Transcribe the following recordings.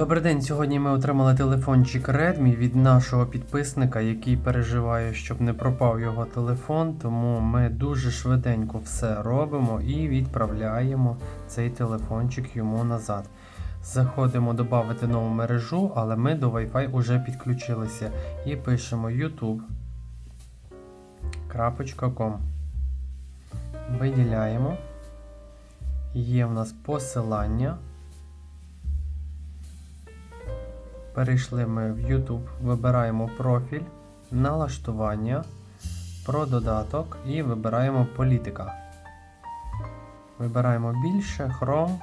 Добрий день. Сьогодні ми отримали телефончик Redmi від нашого підписника, який переживає, щоб не пропав його телефон. Тому ми дуже швиденько все робимо і відправляємо цей телефончик йому назад. Заходимо додати нову мережу, але ми до Wi-Fi вже підключилися і пишемо youtube.com. Виділяємо. Є в нас посилання. Перейшли ми в YouTube, вибираємо профіль, налаштування, про додаток і вибираємо політика. Вибираємо більше, Chrome.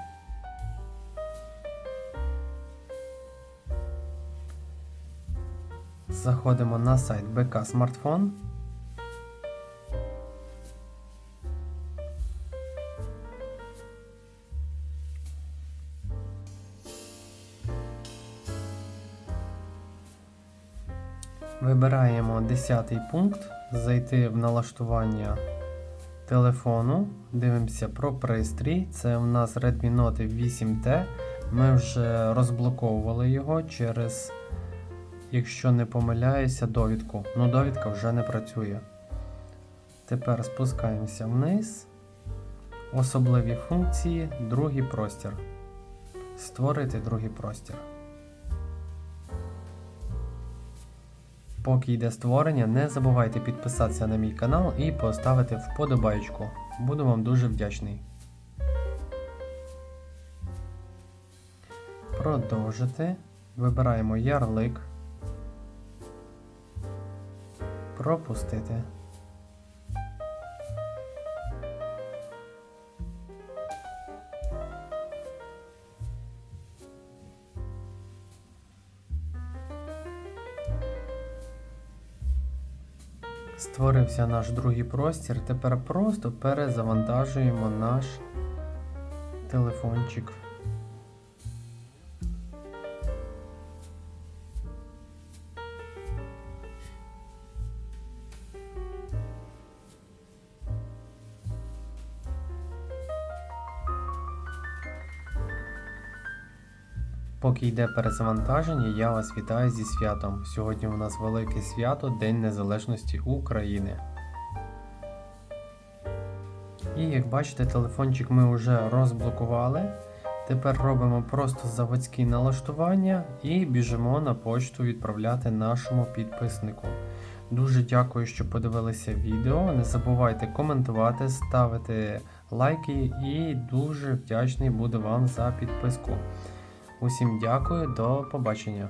Заходимо на сайт БК Смартфон. Вибираємо 10 пункт, зайти в налаштування телефону, дивимося про пристрій. Це у нас Redmi Note 8T. Ми вже розблоковували його через, якщо не помиляюся, довідку. Ну, довідка вже не працює. Тепер спускаємося вниз. Особливі функції, другий простір. Створити другий простір. Поки йде створення, не забувайте підписатися на мій канал і поставити вподобайку. Буду вам дуже вдячний. Продовжити. Вибираємо ярлик. Пропустити. Створився наш другий простір. Тепер просто перезавантажуємо наш телефончик. Поки йде перезавантаження, я вас вітаю зі святом. Сьогодні у нас велике свято День Незалежності України. І як бачите, телефончик ми вже розблокували. Тепер робимо просто заводські налаштування і біжимо на почту відправляти нашому підписнику. Дуже дякую, що подивилися відео. Не забувайте коментувати, ставити лайки і дуже вдячний буду вам за підписку. Усім дякую, до побачення.